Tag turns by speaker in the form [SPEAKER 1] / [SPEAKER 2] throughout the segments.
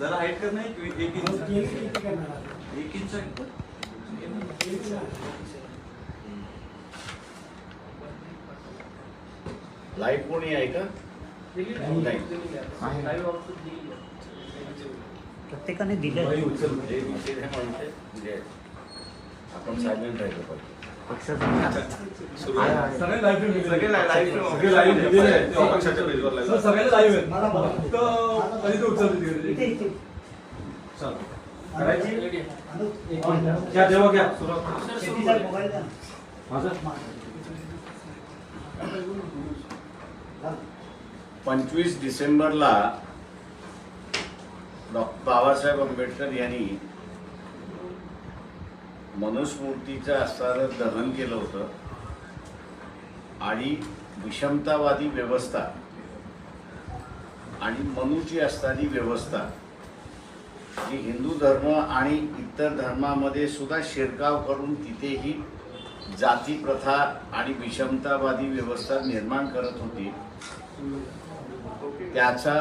[SPEAKER 1] जरा हाईट कर नाही एक इंच एक इंच.
[SPEAKER 2] लाईव्ह कोणी आहे का? नाही.
[SPEAKER 3] प्रत्येकाने दिलं.
[SPEAKER 2] म्हणजे म्हणजे आपण सायलेंट राहिलो पाहिजे.
[SPEAKER 1] सगळे? घ्या, घ्या.
[SPEAKER 2] पंचवीस डिसेंबरला डॉक्टर बाबासाहेब आंबेडकर यांनी मनुस्मूर्तीचं असणारं दहन केलं होतं. आणि विषमतावादी व्यवस्था आणि मनुची असणारी व्यवस्था जी हिंदू धर्म आणि इतर धर्मामध्ये सुद्धा शिरकाव करून तिथेही जाती प्रथा आणि विषमतावादी व्यवस्था निर्माण करत होती. त्याचा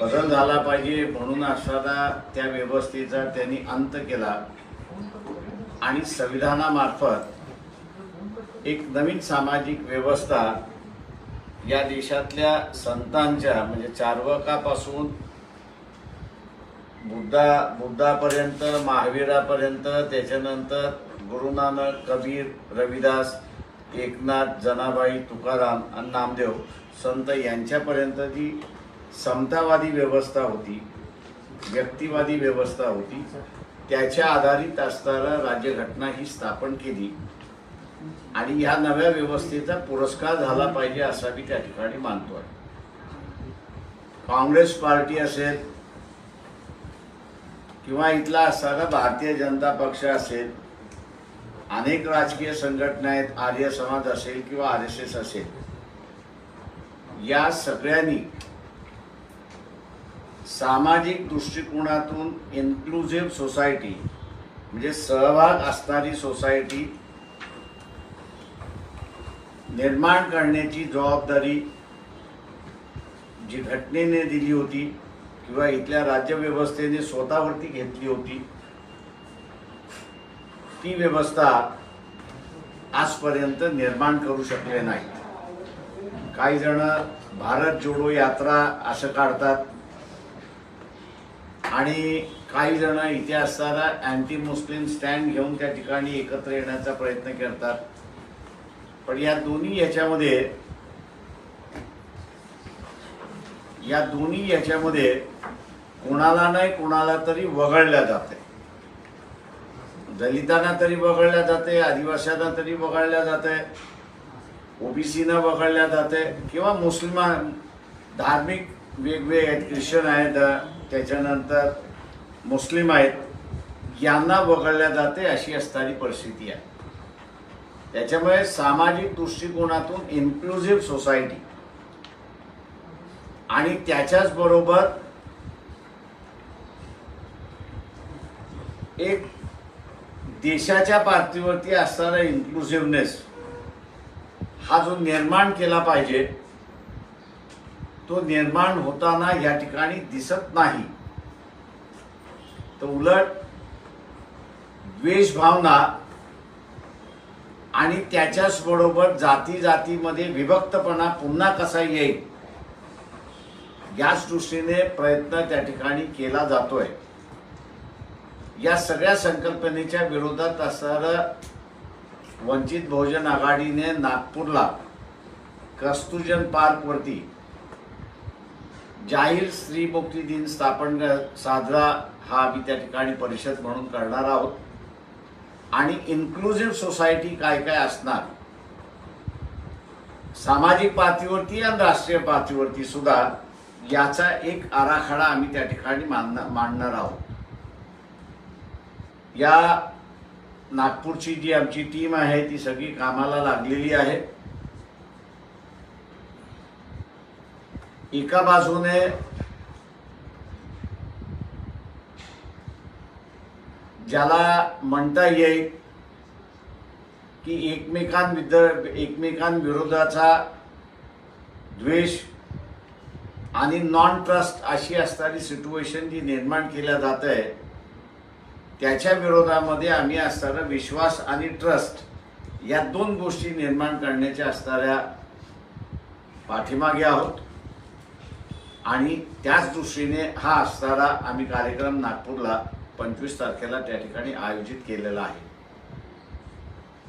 [SPEAKER 2] बदल झाला पाहिजे म्हणून असणारा त्या व्यवस्थेचा त्यांनी अंत केला. आणि संविधानामार्फत एक नवीन सामाजिक व्यवस्था या देशातल्या संतांच्या म्हणजे चार्वकापासून बुद्धा बुद्धापर्यंत महावीरापर्यंत त्याच्यानंतर गुरु नानक कबीर रविदास एकनाथ जनाबाई तुकाराम आणि नामदेव संत यांच्यापर्यंत जी समतावादी व्यवस्था होती व्यक्तिवादी व्यवस्था होती. त्याच्या आधारित असताना राज्यघटना ही स्थापन केली. आणि या नव्या व्यवस्थेचा पुरस्कार झाला पाहिजे असा मी त्या ठिकाणी मानतोय काँग्रेस पार्टी असेल किंवा इथला असणारा भारतीय जनता पक्ष असेल अनेक राजकीय संघटना आहेत आर्य समाज असेल किंवा आर एस एस असेल या सगळ्यांनी सामाजिक दृष्टिकोनातून इन्क्लुझिव्ह सोसायटी म्हणजे सहभाग असणारी सोसायटी निर्माण करण्याची जबाबदारी जी घटनेने दिली होती किंवा इथल्या राज्यव्यवस्थेने स्वतःवरती घेतली होती ती व्यवस्था आजपर्यंत निर्माण करू शकले नाही काही जण भारत जोडो यात्रा असं काढतात आणि काही जण इथे असताना अँटी मुस्लिम स्टँड घेऊन त्या ठिकाणी एकत्र येण्याचा प्रयत्न करतात. पण या दोन्ही याच्यामध्ये या दोन्ही याच्यामध्ये कोणाला नाही कोणाला तरी वगळल्या जाते. दलितांना तरी वगळल्या जाते आदिवासींना तरी वगळल्या जाते ओबीसीना वगळल्या जाते किंवा मुस्लिमा धार्मिक वेगवेगळे आहेत ख्रिश्चन आहेत त्याच्यानंतर मुस्लिम आहेत यांना वगळल्या जाते अशी असणारी परिस्थिती आहे. त्याच्यामुळे सामाजिक दृष्टिकोनातून इन्क्लुझिव्ह सोसायटी आणि त्याच्याच बरोबर एक देशाच्या पातळीवरती असणारा इन्क्लुझिव्हनेस हा जो निर्माण केला पाहिजे तो निर्माण होताना या ठिकाणी दिसत नाही. तर उलट द्वेषभावना आणि त्याच्याच बरोबर जाती जातीमध्ये विभक्तपणा पुन्हा कसा येईल याच दृष्टीने प्रयत्न त्या ठिकाणी केला जातोय. या सगळ्या संकल्पनेच्या विरोधात असणारं वंचित बहुजन आघाडीने नागपूरला कस्तुजन पार्कवरती जाहीर स्त्री मुक्ती दिन स्थापन साजरा हा आम्ही त्या ठिकाणी परिषद म्हणून करणार आहोत. आणि इन्क्लुझिव्ह सोसायटी काय काय असणार? सामाजिक पातळीवरती आणि राष्ट्रीय पातळीवरती सुद्धा याचा एक आराखडा आम्ही त्या ठिकाणी मांडणार मांडणार आहोत. या नागपूरची जी आमची टीम आहे ती सगळी कामाला लागलेली आहे. एका बाजूने ज्याला म्हणता येईल की एकमेकांविद एकमेकांविरोधाचा द्वेष आणि नॉन ट्रस्ट अशी असणारी सिच्युएशन जी निर्माण केल्या जात आहे त्याच्या विरोधामध्ये आम्ही असणारा विश्वास आणि ट्रस्ट या दोन गोष्टी निर्माण करण्याच्या असणाऱ्या पाठीमागे आहोत. आणि त्याच दृष्टीने हा असणारा आम्ही कार्यक्रम नागपूरला पंचवीस तारखेला त्या ठिकाणी आयोजित केलेला आहे.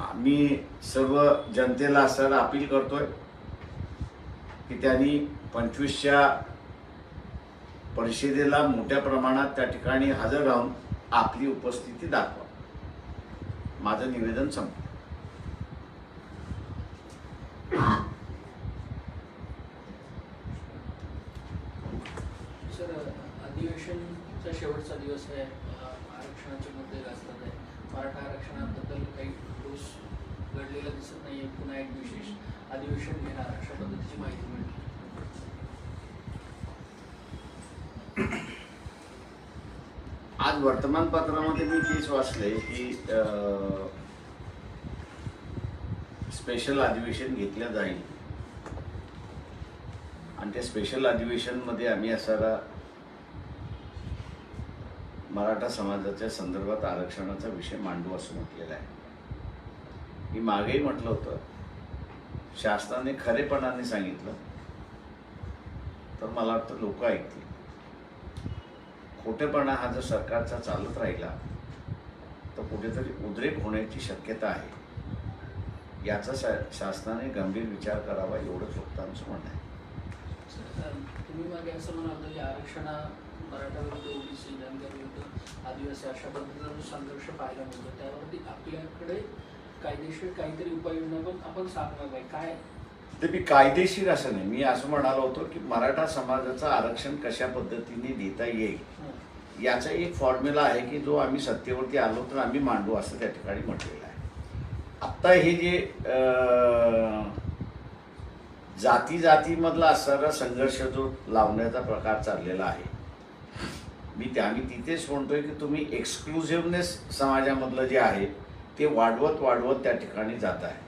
[SPEAKER 2] आम्ही सर्व जनतेला सर अपील करतोय की त्यांनी पंचवीसच्या परिषदेला मोठ्या प्रमाणात त्या ठिकाणी हजर राहून आपली उपस्थिती दाखवा. माझं निवेदन संपलं.
[SPEAKER 4] सर अधिवेशनचा शेवटचा दिवस आहे. आरक्षणाचे मुद्दे गाजतात आहे. मराठा आरक्षणाबद्दल काही ठोस घडलेला दिसत आहे पुन्हा एक विशेष अधिवेशन घेणार अशा पद्धतीची माहिती मिळते.
[SPEAKER 2] आज वर्तमानपत्रामध्ये मी तेच वाचले की स्पेशल अधिवेशन घेतलं जाईल. त्या स्पेशल अधिवेशनमध्ये आम्ही असायला मराठा समाजाच्या संदर्भात आरक्षणाचा विषय मांडू असं म्हटलेला आहे. मी मागेही म्हटलं होतं. शासनाने खरेपणाने सांगितलं. तर मला वाटतं लोक ऐकतील. खोटेपणा हा जर सरकारचा चालत राहिला तर कुठेतरी उद्रेक होण्याची शक्यता आहे. याचा शा- शासनाने गंभीर विचार करावा एवढंच फक्त आमचं म्हणणं आहे.
[SPEAKER 4] तुम्ही मागे असं म्हणाल की आरक्षणा मराठा विरुद्ध ओबीसी विरुद्ध आदिवासी अशा पद्धतीचा जो संघर्ष पाहायला मिळतो. त्यावरती आपल्याकडे कायदेशीर काहीतरी उपाययोजना पण आपण सांगणार आहे. काय?
[SPEAKER 2] ते मी कायदेशीर असं नाही. मी असं म्हणालो होतो की मराठा समाजाचं आरक्षण कशा पद्धतीने देता येईल. याचा एक फॉर्म्युला आहे की जो आम्ही सत्तेवरती आलो तर आम्ही मांडू असं त्या ठिकाणी म्हटलेलं आहे. आत्ता हे जे जाती जातीमधला असणारा संघर्ष जो लावण्याचा प्रकार चाललेला आहे मी त्या मी तिथेच म्हणतोय की तुम्ही एक्सक्लुझिव्हनेस समाजामधलं जे आहे ते वाढवत वाढवत त्या ठिकाणी जात आहे.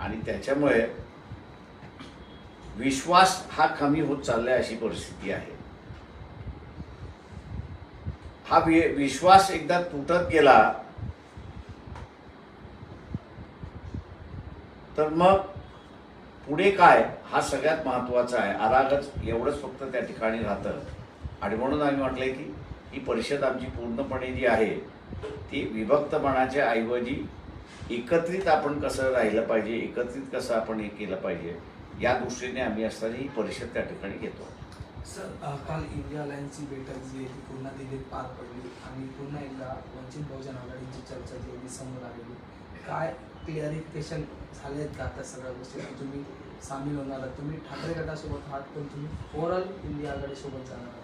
[SPEAKER 2] आणि त्याच्यामुळे विश्वास हा कमी होत चाललाय अशी परिस्थिती आहे. हा वि विश्वास एकदा तुटत गेला तर मग पुढे काय हा सगळ्यात महत्त्वाचा आहे. आरागच एवढंच फक्त त्या ठिकाणी राहतं. आणि म्हणून आम्ही म्हटलंय की ही परिषद आमची पूर्णपणे जी आहे ती विभक्तपणाच्या ऐवजी एकत्रित आपण कसं राहिलं पाहिजे एकत्रित कसं आपण हे केलं पाहिजे या दृष्टीने आम्ही असताना ही परिषद त्या ठिकाणी घेतो.
[SPEAKER 5] सर काल इंडिया अलायन्सची बैठक जी आहे ती पुन्हा दिल्लीत पार पडली. आणि पुन्हा एकदा वंचित बहुजन आघाडीची चर्चा जी आहे ती समोर आलेली. काय क्लिअरिफिकेशन झाले आहेत का आता सगळ्या गोष्टी? की तुम्ही सामील होणार आहात. तुम्ही ठाकरे गटासोबत आहात पण तुम्ही ओव्हरऑल इंडिया आघाडीसोबत जाणार आहात.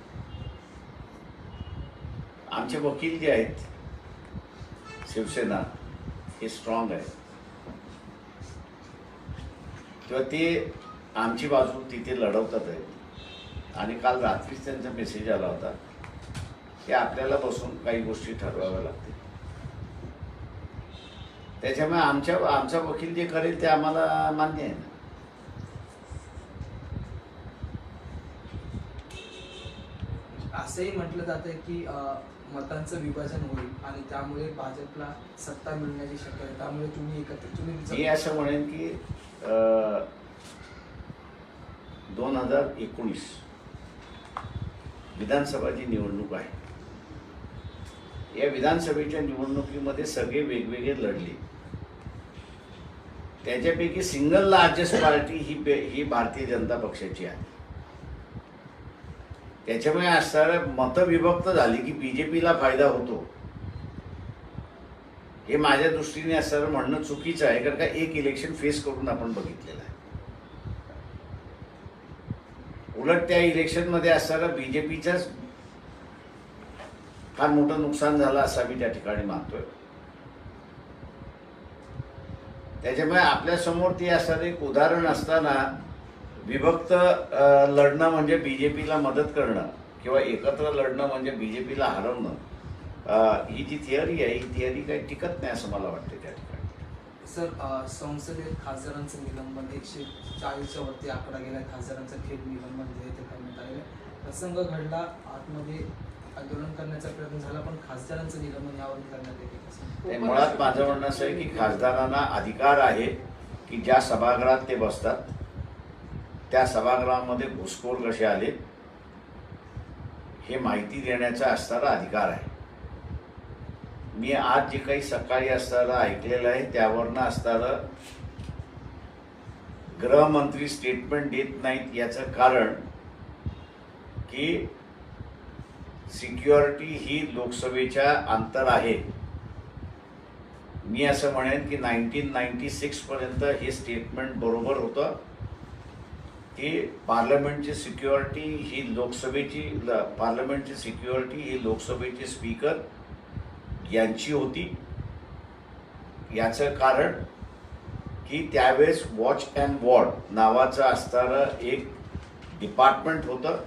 [SPEAKER 2] आमचे वकील जे आहेत शिवसेना हे स्ट्रॉंग आहे किंवा ते आमची बाजू तिथे लढवतात आहे आणि काल रात्रीच त्यांचा मेसेज आला होता की आपल्याला बसून काही गोष्टी ठरवाव्या लागतील. त्याच्यामुळे आमच्या आमचा वकील जे करेल ते आम्हाला मान्य आहे ना.
[SPEAKER 5] असंही म्हटलं जातं की मतांचं विभाजन होईल आणि त्यामुळे भाजपला सत्ता मिळण्याची शक्यता आहे त्यामुळे तुम्ही एकत्र तुम्ही
[SPEAKER 2] मी असं म्हणेन की दोन हजार एकोणीस विधानसभा जी निवडणूक आहे या विधानसभेच्या निवडणुकीमध्ये सगळे वेगवेगळे लढले. त्याच्यापैकी सिंगल लार्जेस्ट पार्टी ही ही भारतीय जनता पक्षाची आहे. त्याच्यामुळे असणार मतविभक्त झाली की बीजेपीला फायदा होतो. हे माझ्या दृष्टीने असं म्हणणं चुकीचं आहे कारण का एक इलेक्शन फेस करून आपण बघितलेलं आहे. उलट त्या इलेक्शनमध्ये असणारा बीजेपीच्याच फार मोठं नुकसान झालं असं मी त्या ठिकाणी मानतोय. त्याच्यामुळे आपल्यासमोर ती ते एक उदाहरण असताना विभक्त लढणं म्हणजे बी जे पीला मदत करणं किंवा एकत्र लढणं म्हणजे बी जे पीला हरवणं ही जी थिअरी आहे ही थिअरी काही टिकत नाही असं मला वाटते त्या ठिकाणी.
[SPEAKER 5] सर संसदेत खासदारांचं निलंबन एकशे चाळीसच्या वरती आकडा गेला खासदारांचं थेट निलंबन जे आहे ते करण्यात आलेलं आहे प्रसंग घडला आतमध्ये आंदोलन करण्याचा प्रयत्न झाला पण खासदारांचं निलंबन यावरून करण्यात येते
[SPEAKER 2] मुळात माझं म्हणणं असं आहे की खासदारांना अधिकार आहे की ज्या सभागृहात ते बसतात त्या सभागृहामध्ये घुसखोर कसे आले हे माहिती देण्याचा असणारा अधिकार आहे. मी आज जे काही सकाळी असताना ऐकलेलं आहे त्यावरनं असणारं गृहमंत्री स्टेटमेंट देत नाहीत याचं कारण की सिक्युरिटी ही लोकसभेच्या अंतर आहे. मी असं म्हणेन की नाईन्टीन नाईन्टी सिक्सपर्यंत हे स्टेटमेंट बरोबर होतं की पार्लमेंटची सिक्युरिटी ही लोकसभेची ल- पार्लमेंटची सिक्युरिटी ही लोकसभेचे स्पीकर यांची होती. याचं कारण की त्यावेळेस वॉच अँड वॉर्ड नावाचं असणारं एक डिपार्टमेंट होतं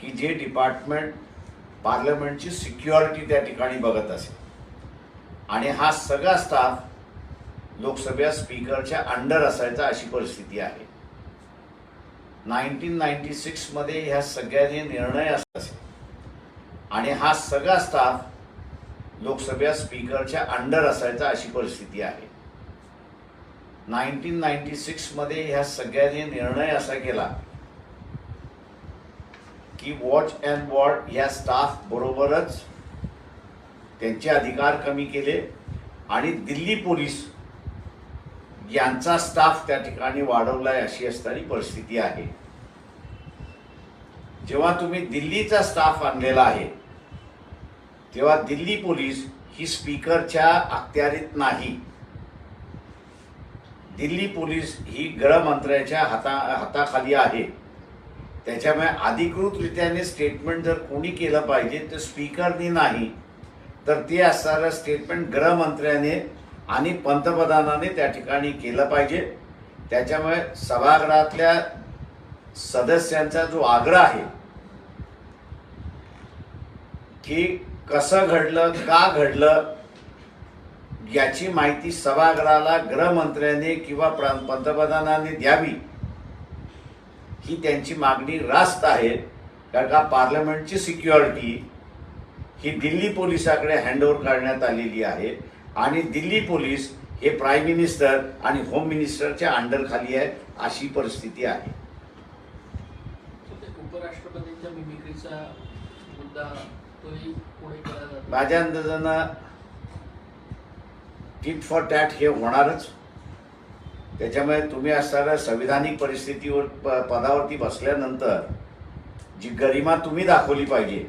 [SPEAKER 2] की जे डिपार्टमेंट पार्लमेंटची सिक्युरिटी त्या ठिकाणी बघत असे. आणि हा सगळा स्टाफ लोकसभा स्पीकरच्या अंडर असायचा अशी परिस्थिती आहे. नाईन्टीन नाईन्टी सिक्समध्ये ह्या सगळ्यांनी निर्णय असे आणि हा सगळा स्टाफ लोकसभा स्पीकरच्या अंडर असायचा अशी परिस्थिती आहे. नाईन्टीन नाईन्टी सिक्समध्ये ह्या सगळ्यांनी निर्णय असा केला की वॉच अँड वॉर्ड या स्टाफ बरोबरच त्यांचे अधिकार कमी केले आणि दिल्ली पोलीस यांचा स्टाफ त्या ठिकाणी वाढवलाय अशी असणारी परिस्थिती आहे. जेव्हा तुम्ही दिल्लीचा स्टाफ आणलेला आहे तेव्हा दिल्ली पोलीस ही स्पीकरच्या अखत्यारीत नाही. दिल्ली पोलीस ही गृहमंत्र्याच्या हाता हाताखाली आहे. त्याच्यामुळे अधिकृतरित्याने स्टेटमेंट जर कोणी केलं पाहिजे तर स्पीकरनी नाही तर ते असणारं स्टेटमेंट गृहमंत्र्याने आणि पंतप्रधानाने त्या ठिकाणी केलं पाहिजे. त्याच्यामुळे सभागृहातल्या सदस्यांचा जो आग्रह आहे की कसं घडलं का घडलं याची माहिती सभागृहाला गृहमंत्र्याने किंवा पंतप्रधानाने द्यावी. ही त्यांची मागणी रास्त आहे. कारण का पार्लमेंटची सिक्युरिटी ही दिल्ली पोलिसाकडे हँडओव्हर करण्यात आलेली आहे. आणि दिल्ली पोलीस हे प्राईम मिनिस्टर आणि होम मिनिस्टरच्या अंडर खाली आहे अशी परिस्थिती आहे. माझ्या अंदाजानं टिट फॉर टॅट हे होणारच. त्याच्यामुळे तुम्ही असणाऱ्या संविधानिक परिस्थितीवर प- पदावरती बसल्यानंतर जी गरिमा तुम्ही दाखवली पाहिजे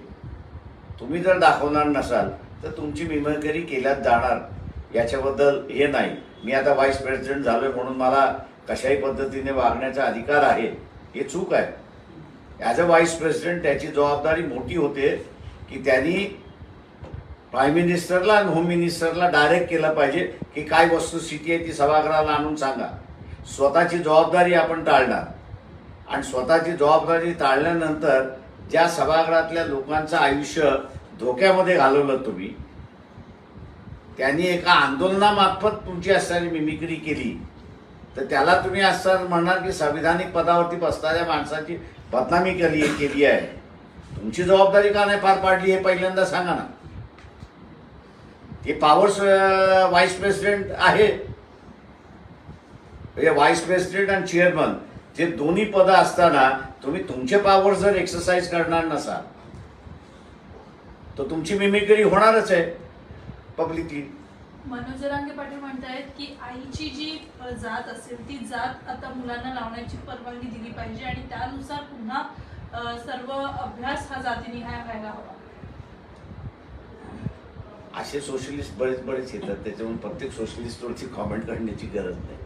[SPEAKER 2] तुम्ही जर दाखवणार नसाल तर तुमची मिमकरी केल्यात जाणार याच्याबद्दल हे नाही. मी आता व्हाईस प्रेसिडेंट झालो आहे म्हणून मला कशाही पद्धतीने वागण्याचा अधिकार आहे हे चूक आहे. ॲज अ व्हाईस प्रेसिडेंट त्याची जबाबदारी मोठी होते की त्यांनी प्राईम मिनिस्टरला आणि होम मिनिस्टरला डायरेक्ट केलं पाहिजे की काय वस्तुस्थिती आहे ती सभागृहाला आणून सांगा. स्वतःची जबाबदारी आपण टाळणार. आणि स्वतःची जबाबदारी टाळल्यानंतर ज्या सभागृहातल्या लोकांचं आयुष्य धोक्यामध्ये घालवलं तुम्ही त्यांनी एका आंदोलनामार्फत तुमची असणारी मिमिक्री केली. तर त्याला तुम्ही असं म्हणणार की संविधानिक पदावरती बसणाऱ्या माणसाची बदनामी केली केली आहे. तुमची जबाबदारी का नाही पार पाडली हे पहिल्यांदा सांगा ना. हे पॉवर्स व्हाईस प्रेसिडेंट आहे. म्हणजे व्हाईस प्रेसिडेंट आणि चेअरमन जे दोन्ही पदं असताना तुम्ही तुमचे पॉवर जर एक्सरसाइज करणार नसाल तर तुमची मिमिकरी होणारच आहे. पब्लिकली
[SPEAKER 6] मनोज रांगे पाटील म्हणतायत की आईची जी जात असेल ती जात आता मुलांना लावण्याची परवानगी दिली पाहिजे आणि त्यानुसार पुन्हा सर्व अभ्यास हा जातीनिहाय व्हायला हवा.
[SPEAKER 2] असे सोशलिस्ट बरेच बरेच येतात. त्याच्यामुळे प्रत्येक सोशलिस्टवरची कॉमेंट करण्याची गरज नाही.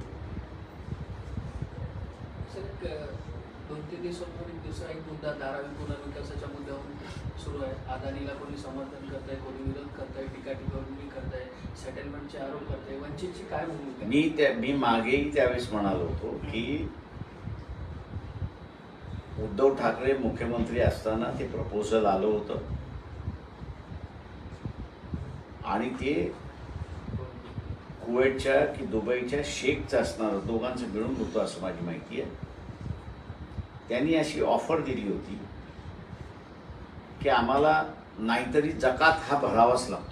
[SPEAKER 4] दोन तीन दिवसांपूर्वी दुसरा एक मुद्दा धारावी पुनर्विकासाच्या मुद्द्यावरून सुरू आहे. अदानीला कोणी समर्थन करत आहे कोणी विरोध करत आहे टीका टिप्पणी करत आहे सेटलमेंटचे आरोप करत आहे वंचितची काय भूमिका?
[SPEAKER 2] मी त्या मी मागेही त्यावेळेस म्हणालो होतो की उद्धव ठाकरे मुख्यमंत्री असताना ते प्रपोजल आलं होतं. आणि ते कुवेतच्या की दुबईच्या शेखचं असणार दोघांचं मिळून होतं असं माझी माहिती आहे. त्यांनी अशी ऑफर दिली होती की आम्हाला नाहीतरी जकात हा भरावाच लागतो.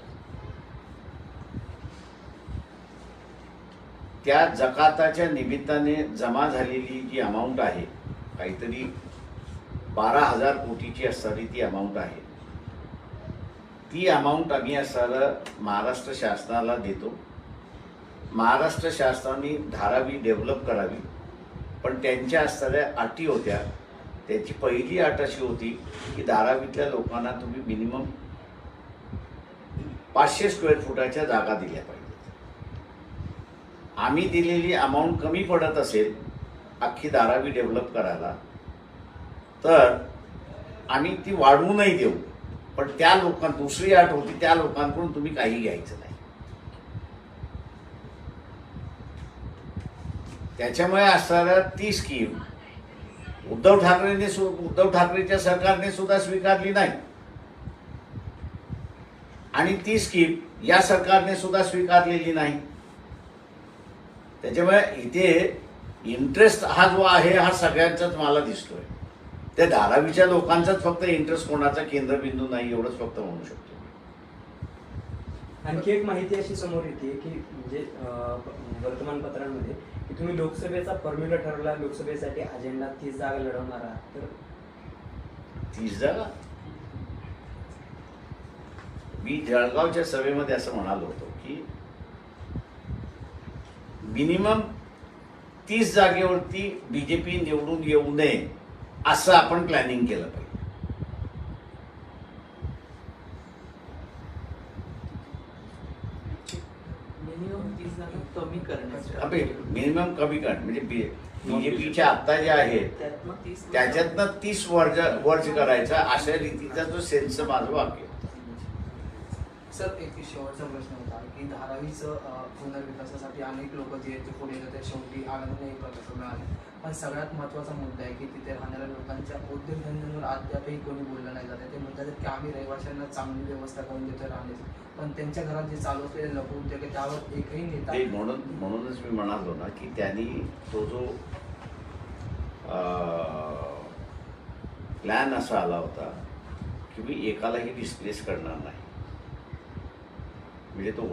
[SPEAKER 2] त्या जकाताच्या निमित्ताने जमा झालेली जी अमाऊंट आहे काहीतरी बारा हजार कोटीची असणारी ती अमाऊंट आहे. ती अमाऊंट आम्ही असणारं महाराष्ट्र शासनाला देतो महाराष्ट्र शासनाने धारावी डेव्हलप करावी पण त्यांच्या असणाऱ्या अटी होत्या त्याची पहिली अट अशी होती की धारावीतल्या लोकांना तुम्ही मिनिमम पाचशे स्क्वेअर फुटाच्या जागा दिल्या पाहिजेत आम्ही दिलेली अमाऊंट कमी पडत असेल अख्खी धारावी डेव्हलप करायला तर आम्ही ती वाढवूनही देऊ पण त्या लोकां दुसरी अट होती त्या लोकांकडून तुम्ही काही घ्यायचं नाही. त्याच्यामुळे असणाऱ्या ती स्कीम उद्धव ठाकरेने सु उद्धव ठाकरेच्या सरकारने सुद्धा स्वीकारली नाही. आणि ती स्कीम या सरकारने सुद्धा स्वीकारलेली नाही. त्याच्यामुळे इथे इंटरेस्ट हा जो आहे हा सगळ्यांचाच मला दिसतोय. त्या धारावीच्या लोकांचाच फक्त इंटरेस्ट कोणाचा केंद्रबिंदू नाही एवढंच फक्त म्हणू शकतो.
[SPEAKER 7] आणखी एक माहिती अशी समोर येते की म्हणजे वर्तमानपत्रांमध्ये की तुम्ही लोकसभेचा फॉर्म्युला ठरवला लोकसभेसाठी अजेंडा तीस जागा लढवणार आहात तर
[SPEAKER 2] तीस जागा? मी जळगावच्या सभेमध्ये असं म्हणालो होतो की मिनिमम तीस जागेवरती बीजेपी निवडून येऊ नये. असं आपण प्लॅनिंग केलं पाहिजे.
[SPEAKER 4] मिनिमम कमी
[SPEAKER 2] कर म्हणजे बीजेपीच्या आत्ता ज्या आहेत त्याच्यातनं तीस वर्ज वर्ज करायचा अशा रीतीचा जो सेन्स माझं वाक्य
[SPEAKER 5] सर एक शेवटचा प्रश्न होता की धारावीचं पुनर्विकासासाठी अनेक लोक जे पुढे येतात शेवटी आनंद एक प्रकारचं मिळाले. पण सगळ्यात महत्त्वाचा मुद्दा आहे की तिथे राहणाऱ्या लोकांच्या उद्योगधंद्यांवर अद्यापही कोणी बोललं नाही जात ते म्हणतात की आम्ही रहिवाशांना चांगली व्यवस्था करून देतो राहण्याची. पण त्यांच्या घरात जे चालू असलेले लघु उद्योग आहे त्यावर एकही नेता
[SPEAKER 2] म्हणून म्हणूनच मी म्हणालो ना की त्यांनी तो जो प्लॅन असा आला होता की मी एकालाही डिस्प्लेस करणार नाही. म्हणजे तो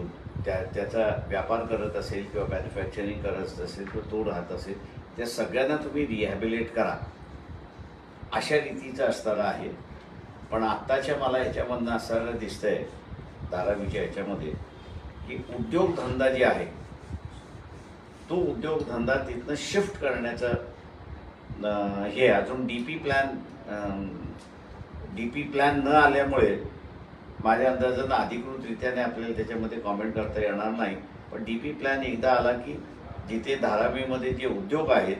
[SPEAKER 2] त्या त्याचा व्यापार करत असेल किंवा मॅन्युफॅक्चरिंग करत असेल किंवा तो राहत असेल त्या सगळ्यांना तुम्ही रिहॅबिलेट करा. अशा रीतीचं असणारं आहे. पण आत्ताच्या मला ह्याच्यामधनं दिसतं दिसतंय धारावीच्या ह्याच्यामध्ये की उद्योगधंदा जे आहे तो उद्योगधंदा तिथनं शिफ्ट करण्याचं हे अजून D P plan D P plan न आल्यामुळे माझ्या अंदाजानं अधिकृतरित्याने आपल्याला त्याच्यामध्ये कॉमेंट करता येणार नाही. पण डी पी प्लॅन एकदा आला की जिथे धारावीमध्ये जे उद्योग आहेत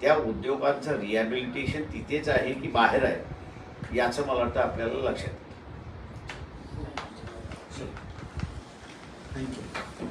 [SPEAKER 2] त्या उद्योगांचं रिहॅबिलिटेशन तिथेच आहे की बाहेर आहे? याचं मला वाटतं आपल्याला लक्षात
[SPEAKER 3] थँक्यू